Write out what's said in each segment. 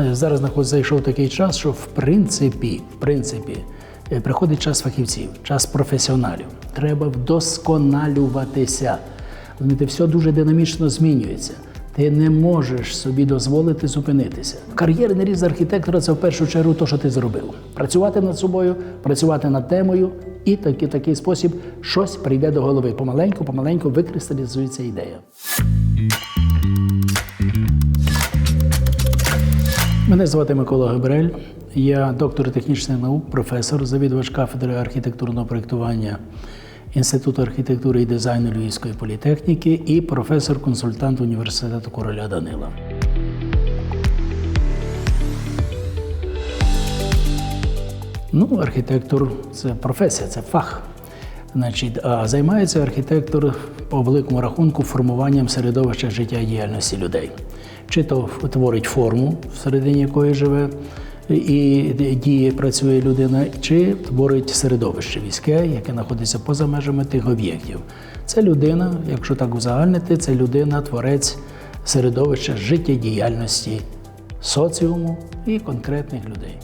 Е, Зараз зайшов такий час, що в принципі, в принципі, е, приходить час фахівців, час професіоналів. Треба вдосконалюватися. Розумієте, все дуже динамічно змінюється. Ти не можеш собі дозволити зупинитися. Кар'єрний ріст архітектора це в першу чергу те, що ти зробив. Працювати над собою, працювати над темою, і такий, такий спосіб щось прийде до голови. Помаленьку, помаленьку викристалізується ідея. Мене звати Микола Габрель. Я доктор технічних наук, професор, завідувач кафедри архітектурного проєктування Інституту архітектури і дизайну Львівської політехніки і професор-консультант університету короля Данила. Ну, архітектор це професія, це фах. Значить, а займається архітектор по великому рахунку формуванням середовища життя і діяльності людей. Чи то творить форму, всередині якої живе і діє, працює людина, чи творить середовище війське, яке знаходиться поза межами тих об'єктів. Це людина, якщо так узагальнити, це людина, творець середовища життєдіяльності соціуму і конкретних людей.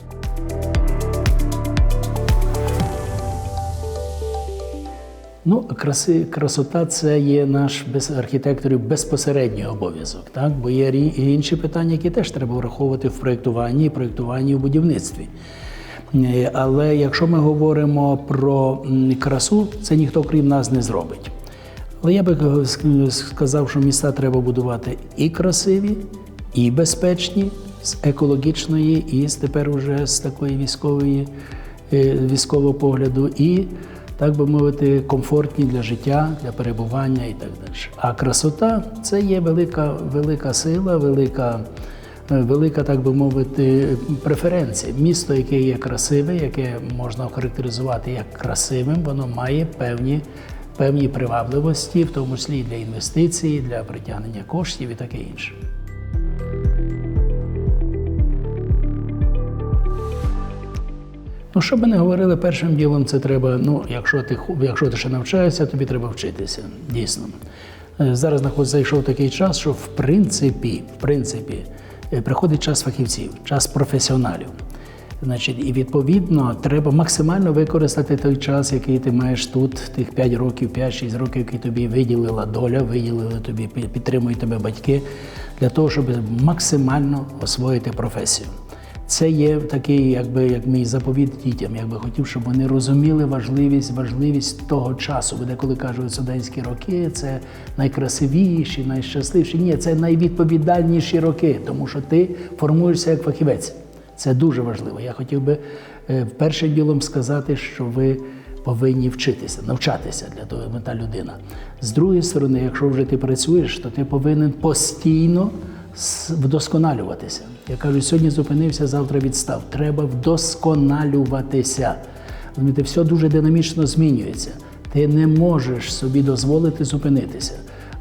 Ну, краси, красота це є наш без архітекторів безпосередній обов'язок, так? Бо є інші питання, які теж треба враховувати в проєктуванні, і проєктуванні в будівництві. Е, Але якщо ми говоримо про красу, це ніхто крім нас не зробить. Але я би сказав, що міста треба будувати і красиві, і безпечні, з екологічної, і з тепер уже з такої військової е, військового погляду, і так би мовити, комфортні для життя, для перебування і так далі. А красота це є велика, велика сила, велика, е, велика, так би мовити, преференція. Місто, яке є красиве, яке можна охарактеризувати як красивим, воно має певні, певні привабливості, в тому числі і для інвестицій, для притягнення коштів і таке інше. Ну, що би не говорили, першим ділом це треба, ну, якщо ти, якщо ти ще навчаєшся, тобі треба вчитися, дійсно. Е, Зараз зайшов такий час, що в принципі, в принципі, е, приходить час фахівців, час професіоналів. Значить, і відповідно треба максимально використати той час, який ти маєш тут, тих 5 років, 5-6 років, які тобі виділила доля, виділили тобі, підтримують тебе батьки, для того, щоб максимально освоїти професію. Це є такий, якби як мій заповіт дітям. Я би хотів, щоб вони розуміли важливість, важливість того часу. Бо деколи кажуть, студентські роки це найкрасивіші, найщасливіші. Ні, це найвідповідальніші роки, тому що ти формуєшся як фахівець. Це дуже важливо. Я хотів би е, першим ділом сказати, що ви повинні вчитися, навчатися для того, аби та людина. З другої сторони, якщо вже ти працюєш, то ти повинен постійно вдосконалюватися. Я кажу, сьогодні зупинився, завтра відстав. Треба вдосконалюватися. Розумієте, все дуже динамічно змінюється. Ти не можеш собі дозволити зупинитися.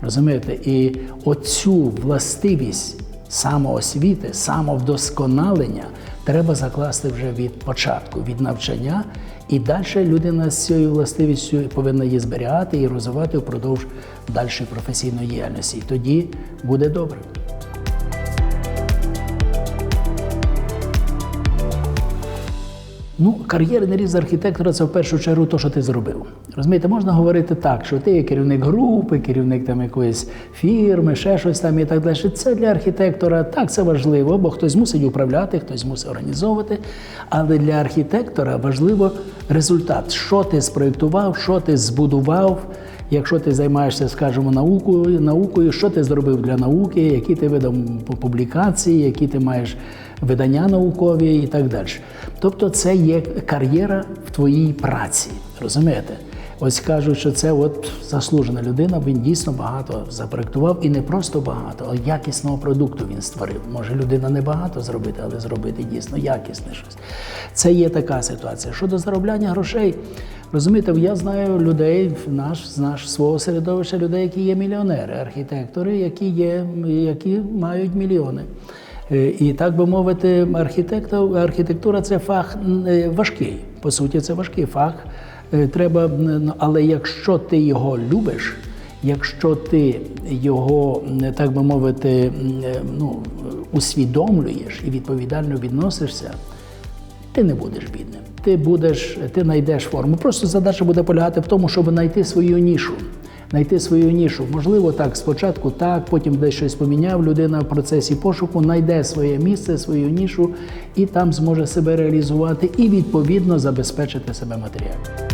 Розумієте? І оцю властивість самоосвіти, самовдосконалення треба закласти вже від початку, від навчання, і далі людина з цією властивістю повинна її зберігати і розвивати впродовж дальшої професійної діяльності. І тоді буде добре. Ну, кар'єрний ріст архітектора це в першу чергу те, що ти зробив. Розумієте, можна говорити так, що ти є керівник групи, керівник там якоїсь фірми, ще щось там і так далі. Це для архітектора так, це важливо, бо хтось мусить управляти, хтось мусить організовувати. Але для архітектора важливо результат, що ти спроєктував, що ти збудував. Якщо ти займаєшся, скажімо, наукою, наукою, що ти зробив для науки, які ти видав публікації, які ти маєш видання наукові і так далі. Тобто це є кар'єра в твоїй праці. Розумієте? Ось кажуть, що це от заслужена людина, він дійсно багато запроектував і не просто багато, а якісного продукту він створив. Може людина не багато зробити, але зробити дійсно якісне щось. Це є така ситуація. Щодо заробляння грошей, розумієте, я знаю людей, наш, з наш свого середовища, людей, які є мільйонери, архітектори, які є, які мають мільйони. Е, І так би мовити, архітектор, архітектура це фах е, важкий. По суті, це важкий фах. Е, Треба, але якщо ти його любиш Якщо ти його, так би мовити, ну, усвідомлюєш і відповідально відносишся, ти не будеш бідним. Ти будеш, ти знайдеш форму. Просто задача буде полягати в тому, щоб знайти свою нішу. Знайти свою нішу. Можливо, так, спочатку так, потім десь щось поміняв. Людина в процесі пошуку знайде своє місце, свою нішу і там зможе себе реалізувати і відповідно забезпечити себе матеріально.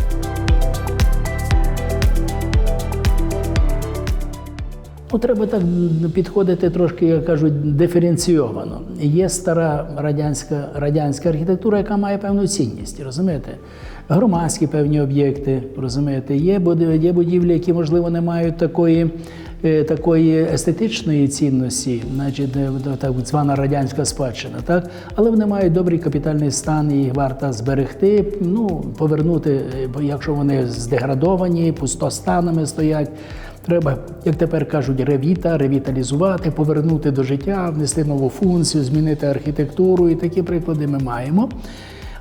Ну, треба так підходити трошки, як кажуть, диференційовано. Є стара радянська, радянська архітектура, яка має певну цінність, розумієте? Громадські певні об'єкти, розумієте, є, будівлі, які, можливо, не мають такої, такої естетичної цінності, значить, е, так звана радянська спадщина, так? але вони мають добрий капітальний стан, їх варто зберегти, ну, повернути, е, бо якщо вони здеградовані, пустостанами стоять. Треба, як тепер кажуть, ревіта, ревіталізувати, повернути до життя, внести нову функцію, змінити архітектуру. І такі приклади ми маємо.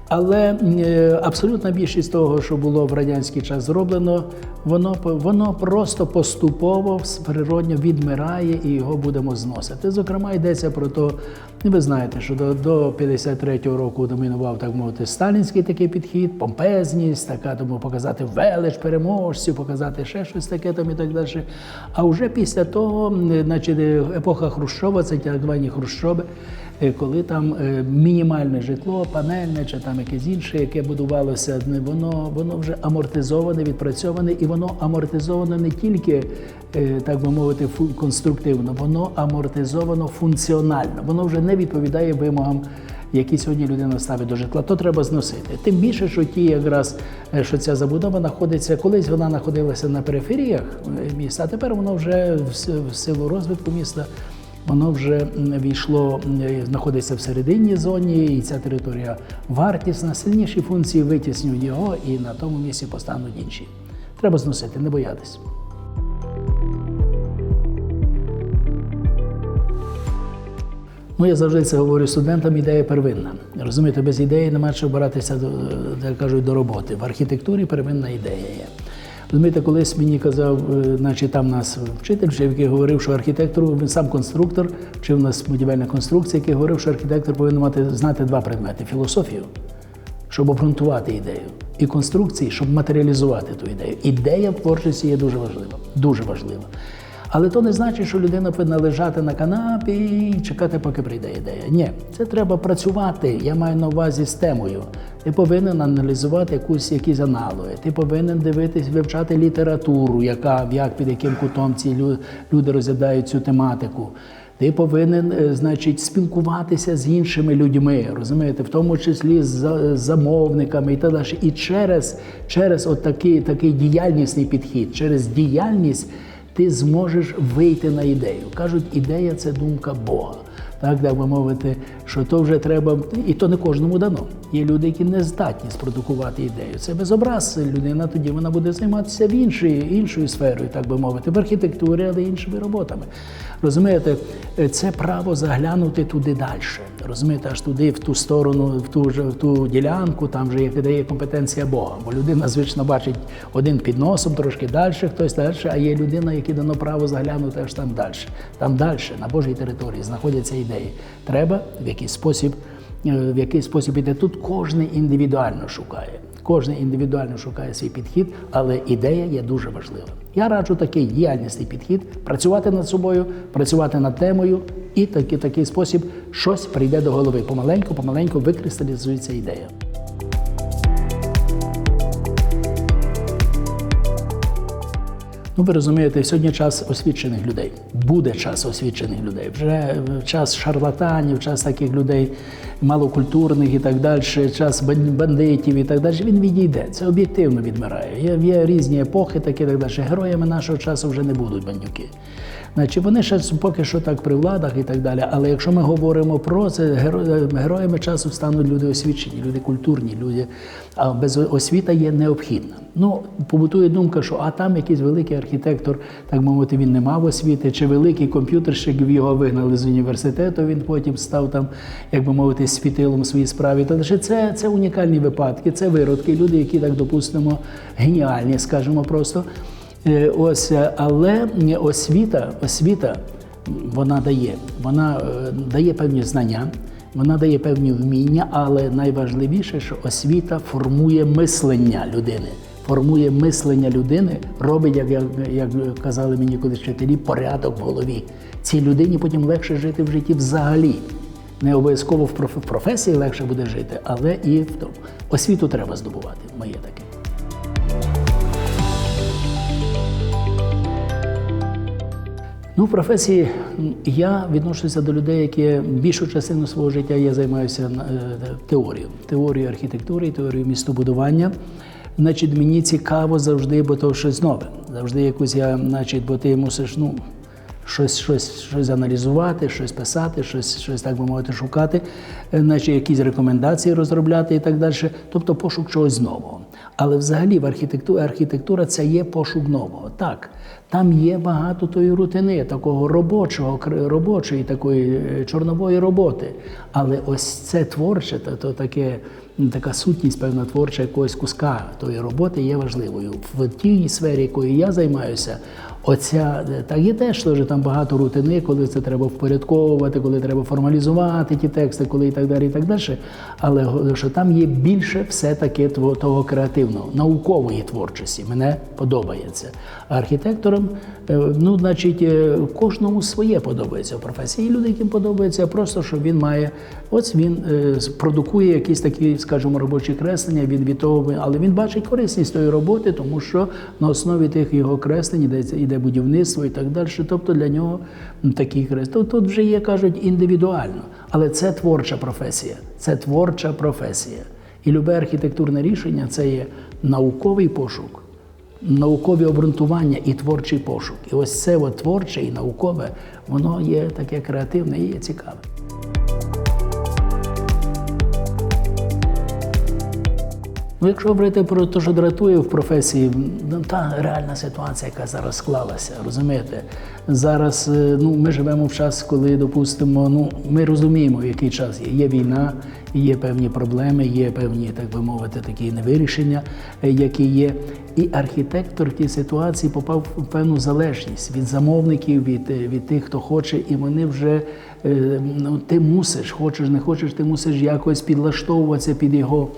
Але е, абсолютна більшість того, що було в радянський час зроблено, воно, воно просто поступово природньо відмирає і його будемо зносити. Зокрема, йдеться про те, ви знаєте, що до, до 53-го року домінував, так мовити, сталінський такий підхід, помпезність, така тому показати велич переможців, показати ще щось таке там і так далі. А вже після того, м, значить, е, епоха Хрущова, це так звані Хрущоби, е, коли там е, мінімальне житло, панельне чи там якесь інше, яке будувалося, воно, воно вже амортизоване, відпрацьоване, і воно амортизовано не тільки, е, так би мовити, конструктивно, воно амортизовано функціонально. Воно вже не відповідає вимогам. Які сьогодні людина ставить до житла, то треба зносити. Тим більше, що ті, якраз е, що ця забудова знаходиться, колись вона знаходилася на периферіях е, міста, а тепер воно вже в силу розвитку міста Воно вже війшло, знаходиться в середині зоні, і ця територія вартісна. Сильніші функції витіснюють його, і на тому місці постануть інші. Треба зносити, не боятись. Ну, я завжди це говорю студентам, ідея первинна. Розумієте, без ідеї нема чого братися до, як кажуть, до роботи. В архітектурі первинна ідея є. Розумієте, колись мені казав, наче там нас вчитель, який говорив, що архітектор, він сам конструктор, вчив нас будівельна конструкція, який говорив, що архітектор повинен мати знати два предмети філософію, щоб обґрунтувати ідею, і конструкції, щоб матеріалізувати ту ідею. Ідея в творчості є дуже важлива, дуже важлива. Але то не значить, що людина повинна лежати на канапі і чекати, поки прийде ідея. Ні, це треба працювати. Я маю на увазі з темою. Ти повинен аналізувати якусь якісь аналоги. Ти повинен дивитись, вивчати літературу, яка як під яким кутом ці лю- люди розглядають цю тематику. Ти повинен, е, значить, спілкуватися з іншими людьми, розумієте, в тому числі з замовниками і так далі. І через, через от такий, такий діяльнісний підхід, через діяльність ти зможеш вийти на ідею. Кажуть, ідея це думка Бога. Так, так би мовити, що то вже треба, і то не кожному дано. Є люди, які не здатні спродукувати ідею. Це безобраз людина, тоді вона буде займатися в іншою, іншою сферою, так би мовити, в архітектурі, але іншими роботами. Розумієте, е, це право заглянути туди далі. Розумієте, аж туди, в ту сторону, в ту в ту ділянку, там вже як дає компетенція Бога. Бо людина звично бачить один під носом, трошки далі, хтось далі, а є людина, якій дано право заглянути аж там далі. Там далі, на Божій території, знаходяться ідеї. Треба в якийсь спосіб, е, в якийсь спосіб іти. Тут кожен індивідуально шукає. Кожен індивідуально шукає свій підхід, але ідея є дуже важлива. Я раджу такий діяльнісний підхід, працювати над собою, працювати над темою, і такий, такий спосіб щось прийде до голови. Помаленьку, помаленьку викристалізується ідея. Ну, ви розумієте, сьогодні час освічених людей. Буде час освічених людей. Вже час шарлатанів, час таких людей малокультурних і так далі, час бандитів і так далі. Він відійде. Це об'єктивно відмирає. Є, є різні епохи, такі так далі. Героями нашого часу вже не будуть бандюки. Значить, вони ще поки що так при владах і так далі. Але якщо ми говоримо про це, геро- героями часу стануть люди освічені, люди культурні, люди. А без освіта є необхідна. Ну, побутує думка, що а там якийсь великий архітектор, так мовити, він не мав освіти, чи великий комп'ютерщик його вигнали з університету, він потім став там, як би мовити, світилом своїй справі. Та лише це, це унікальні випадки, це виродки, люди, які так допустимо, геніальні, скажімо просто. Е, Ось, е, але освіта, освіта вона дає, вона е, дає певні знання, вона дає певні вміння, але найважливіше, що освіта формує мислення людини. Формує мислення людини, робить, як, як, як казали мені колись вчителі, порядок в голові. Цій людині потім легше жити в житті взагалі. Не обов'язково в проф- в професії легше буде жити, але і в тому. Освіту треба здобувати. Моє таке. Ну, в професії я відношуся до людей, які більшу частину свого життя я займаюся е, теорією, теорією архітектури теорією містобудування. Значить, мені цікаво завжди, бо то щось нове. Завжди якусь я, значить, бо ти мусиш, ну, щось, щось, щось аналізувати, щось писати, щось, щось так би мовити, шукати, е, значить, якісь рекомендації розробляти і так далі. Тобто пошук чогось нового. Але взагалі в архітектурі архітектура це є пошук нового. Так, там є багато тої рутини, такого робочого, робочої такої е, чорнової роботи. Але ось це творче, то, то таке, така сутність, певна творча якогось куска тої роботи є важливою. В тій сфері, якою я займаюся, Оця е, так є теж теж там багато рутини, коли це треба впорядковувати, коли треба формалізувати ті тексти, коли і так далі, і так далі. Але що там є більше все-таки того креативного, наукової творчості. Мене подобається. Архітекторам, е, ну, значить, е, кожному своє подобається в професії. Є люди, яким подобається просто, що він має, ось він е, продукує якісь такі, скажімо, робочі креслення від, від але він бачить корисність тої роботи, тому що на основі тих його креслень йде, йде будівництво і так далі. Тобто для нього такі креслення. Тут, тут вже є, кажуть, індивідуально. Але це творча професія. Це творча професія. І любе архітектурне рішення це є науковий пошук, наукові обґрунтування і творчий пошук. І ось це от творче і наукове, воно є таке креативне і є цікаве. Ну, якщо говорити про те, що дратує в професії, ну, та реальна ситуація, яка зараз склалася, розумієте? Зараз е, ну, ми живемо в час, коли, допустимо, ну, ми розуміємо, в який час є. Є війна, є певні проблеми, є певні, так би мовити, такі невирішення, е, які є. І архітектор в тій ситуації попав в певну залежність від замовників, від, е, від тих, хто хоче, і вони вже ну, ти мусиш, хочеш, не хочеш, ти мусиш якось підлаштовуватися під його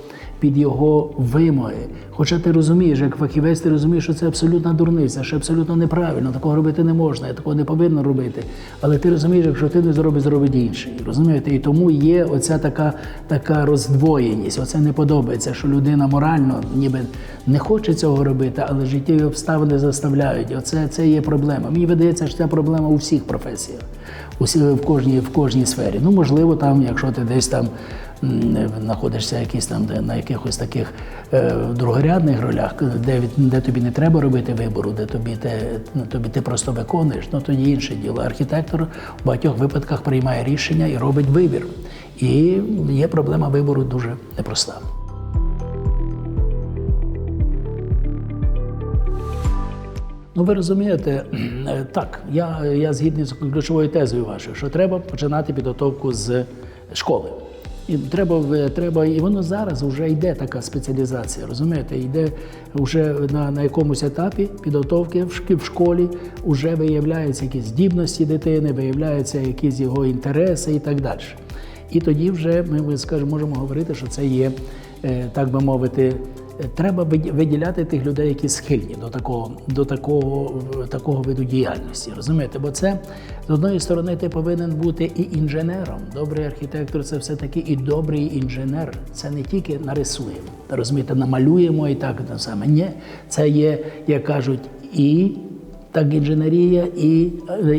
під його вимоги. Хоча ти розумієш, як фахівець, ти розумієш, що це абсолютна дурниця, що абсолютно неправильно, такого робити не можна, я такого не повинно робити. Але ти розумієш, якщо ти не зробиш, зробить інший. Розумієте? І тому є оця така, така роздвоєність. Оце не подобається, що людина морально ніби не хоче цього робити, але життєві обставини заставляють. Оце це є проблема. Мені видається, що ця проблема у всіх професіях, усі в кожній в кожній сфері. Ну можливо, там, якщо ти десь там знаходишся якісь там де, на якихось таких е, другорядних ролях, де, де тобі не треба робити вибору, де тобі те, ну, тобі ти просто виконуєш, ну тоді інше діло. Архітектор в багатьох випадках приймає рішення і робить вибір. І є проблема вибору дуже непроста. Ну, ви розумієте, е, так, я, я згідний з ключовою тезою вашою, що треба починати підготовку з школи. І треба, треба, і воно зараз вже йде така спеціалізація, розумієте? Йде вже на, на якомусь етапі підготовки в школі, вже виявляються якісь здібності дитини, виявляються якісь його інтереси і так далі. І тоді вже ми, скажімо, можемо говорити, що це є, е, так би мовити, треба виді- виділяти тих людей, які схильні до такого, до такого, такого виду діяльності. Розумієте? Бо це з одної сторони ти повинен бути і інженером. Добрий архітектор це все-таки і добрий інженер. Це не тільки нарисуємо, розумієте, намалюємо і так саме. Ні, це є, як кажуть, і так інженерія і,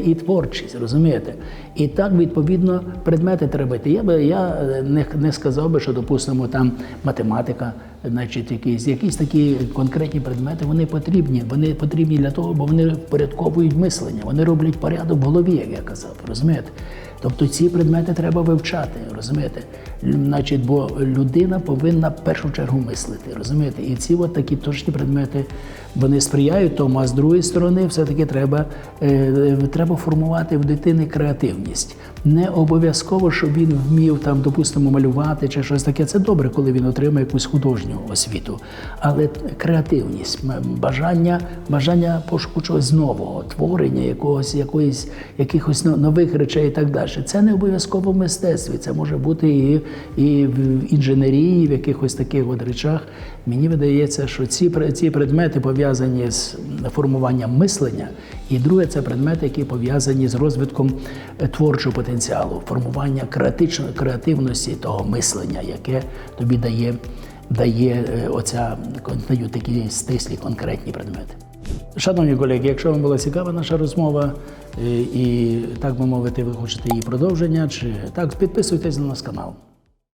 і творчість, розумієте? І так, відповідно, предмети треба йти. Я би я е, не, не сказав би, що, допустимо, там математика, значить, якісь, якісь такі конкретні предмети, вони потрібні. Вони потрібні для того, бо вони впорядковують мислення, вони роблять порядок в голові, як я казав, розумієте? Тобто ці предмети треба вивчати, розумієте? Значить, бо людина повинна в першу чергу мислити, розумієте? І ці от такі точні предмети вони сприяють тому, а з другої сторони, все-таки треба, е, треба формувати в дитини креативність. Не обов'язково, щоб він вмів там, допустимо, малювати чи щось таке. Це добре, коли він отримає якусь художню освіту. Але креативність, бажання, бажання пошуку чогось нового, творення якогось, якоїсь, якихось нових речей і так далі. Це не обов'язково в мистецтві. Це може бути і, і в інженерії, в якихось таких от речах. Мені видається, що ці, ці предмети пов'язані з формуванням мислення, і друге це предмети, які пов'язані з розвитком е, творчого потенціалу, формування креативності того мислення, яке тобі дає, дає е, оця дають такі стислі конкретні предмети. Шановні колеги, якщо вам була цікава наша розмова, е, і так би мовити, ви хочете її продовження, чи так підписуйтесь на наш канал.